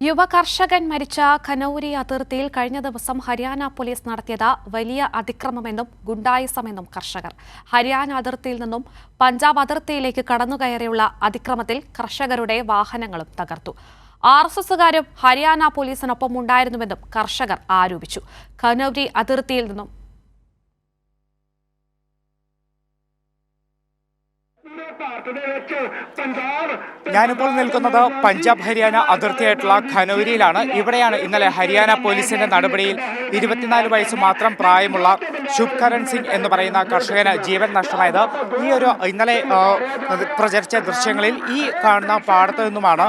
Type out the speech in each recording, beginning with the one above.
യുവ കർഷകൻ മരിച്ച ഖനൌരി അതിർത്തിയിൽ കഴിഞ്ഞ ദിവസം ഹരിയാന പോലീസ് നടത്തിയത് വലിയ അതിക്രമമെന്നും ഗുണ്ടായിസമെന്നും കർഷകർ. ഹരിയാന അതിർത്തിയിൽ നിന്നും പഞ്ചാബ് അതിർത്തിയിലേക്ക് കടന്നുകയറിയുള്ള അതിക്രമത്തിൽ കർഷകരുടെ വാഹനങ്ങളും തകർത്തു. ആർ എസ് എസുകാരും ഹരിയാന പോലീസിനൊപ്പം ഉണ്ടായിരുന്നുവെന്നും കർഷകർ ആരോപിച്ചു. ഖനൌരി അതിർത്തിയിൽ നിന്നും ഞാനിപ്പോൾ നിൽക്കുന്നത് പഞ്ചാബ് ഹരിയാന അതിർത്തിയായിട്ടുള്ള ഖനൌരിയിലാണ്. ഇവിടെയാണ് ഇന്നലെ ഹരിയാന പോലീസിന്റെ നടപടിയിൽ ഇരുപത്തിനാല് വയസ്സ് മാത്രം പ്രായമുള്ള ശുഭ്കരൺ സിംഗ് എന്ന് പറയുന്ന കർഷകന് ജീവൻ നഷ്ടമായത്. ഈ ഒരു ഇന്നലെ പ്രചരിച്ച ദൃശ്യങ്ങളിൽ ഈ കാണുന്ന പാടത്തു നിന്നുമാണ്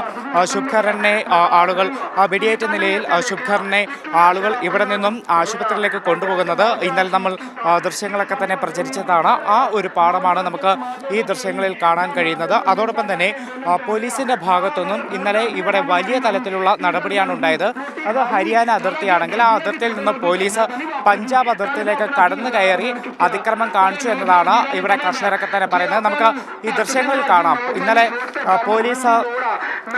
ശുഭ്കരനെ ആളുകൾ വെടിയേറ്റ നിലയിൽ ശുഭ്കരനെ ആളുകൾ ഇവിടെ നിന്നും ആശുപത്രിയിലേക്ക് കൊണ്ടുപോകുന്നത്. ഇന്നലെ നമ്മൾ ദൃശ്യങ്ങളൊക്കെ തന്നെ പ്രചരിച്ചതാണ്. ആ ഒരു പാടമാണ് നമുക്ക് ഈ ദൃശ്യങ്ങളിൽ കാണാൻ കഴിയുന്നത്. അതോടൊപ്പം തന്നെ പോലീസിന്റെ ഭാഗത്തുനിന്നും ഇന്നലെ ഇവിടെ വലിയ തലത്തിലുള്ള നടപടിയാണ് ഉണ്ടായത്. അത് ഹരിയാന അതിർത്തിയാണെങ്കിൽ ആ അതിർത്തിയിൽ നിന്ന് പോലീസ് പഞ്ചാബ് അതിർത്തിയിലേക്ക് കടന്നു കയറി അതിക്രമം കാണിച്ചു എന്നതാണ് ഇവിടെ കർഷകരൊക്കെ തന്നെ പറയുന്നത് നമുക്ക് ഈ ദൃശ്യങ്ങളിൽ കാണാം ഇന്നലെ ആ, പോലീസ്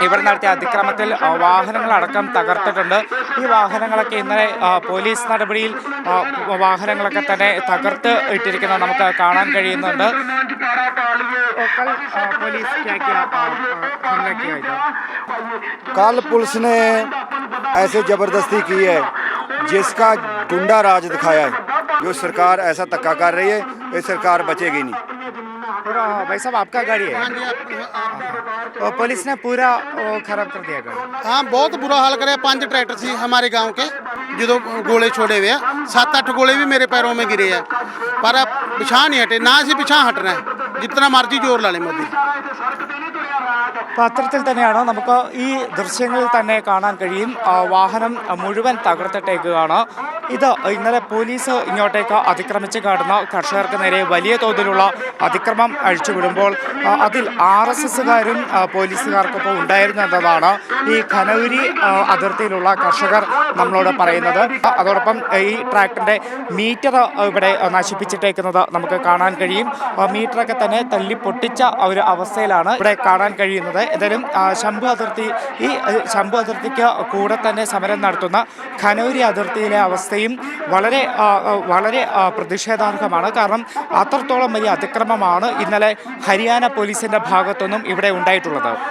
ഇവിടെ നടത്തിയ അതിക്രമത്തിൽ ആ, വാഹനങ്ങളടക്കം തകർത്തിട്ടുണ്ട് ഈ വാഹനങ്ങളൊക്കെ ഇന്നലെ ആ, പോലീസ് നടപടിയിൽ ആ, വാഹനങ്ങളൊക്കെ തന്നെ തകർത്ത് ഇട്ടിരിക്കുന്നത് നമുക്ക് കാണാൻ കഴിയുന്നുണ്ട് कल पुलिस क्या क्या हमला किया इधर कल पुलिस ने ऐसे जबरदस्ती की है जिसका गुंडा राज दिखाया है जो सरकार ऐसा धक्का कर रही है ये सरकार बचेगी नहीं। पूरा भाई साहब आपका गाड़ी है? हाँ और हाँ, तो पुलिस ने पूरा खराब कर दिया गाड़ी? हाँ बहुत बुरा हाल करे पाँच ट्रैक्टर थी हमारे गाँव के जो गोले छोड़े हुए हैं। सात आठ गोले भी मेरे पैरों में गिरे हैं। पर अब पिछा नहीं हटे ना ही पिछा हट रहे हैं जितना मर्ज़ी ज़ोर ला ले मोदी। पत्र नमुक ई दृश्य तेना തന്നെ കാണാൻ കഴിയും വാഹനം മുഴുവൻ ഇത് ഇന്നലെ പോലീസ് ഇങ്ങോട്ടേക്ക് അതിക്രമിച്ച് കടന്ന കർഷകർക്ക് നേരെ വലിയ തോതിലുള്ള അതിക്രമം അഴിച്ചുവിടുമ്പോൾ അതിൽ ആർ എസ് എസുകാരും പോലീസുകാർക്കൊപ്പം ഉണ്ടായിരുന്നു എന്നതാണ് ഈ ഖനൗരി അതിർത്തിയിലുള്ള കർഷകർ നമ്മളോട് പറയുന്നത്. അതോടൊപ്പം ഈ ട്രാക്ടറിന്റെ മീറ്റർ ഇവിടെ നശിപ്പിച്ചിട്ടേക്കുന്നത് നമുക്ക് കാണാൻ കഴിയും. മീറ്ററൊക്കെ തന്നെ തല്ലി പൊട്ടിച്ച ഒരു അവസ്ഥയിലാണ് ഇവിടെ കാണാൻ കഴിയുന്നത്. ഏതായാലും ശംഭു അതിർത്തി ഈ ശംഭു അതിർത്തിക്ക് കൂടെ തന്നെ സമരം നടത്തുന്ന ഖനൗരി അതിർത്തിയിലെ അവസ്ഥയും വളരെ വളരെ പ്രതിഷേധാർഹമാണ്. കാരണം അത്രത്തോളം വലിയ അതിക്രമമാണ് ഇന്നലെ ഹരിയാന പോലീസിന്റെ ഭാഗത്തുനിന്നും ഇവിടെ ഉണ്ടായിട്ടുള്ളത്.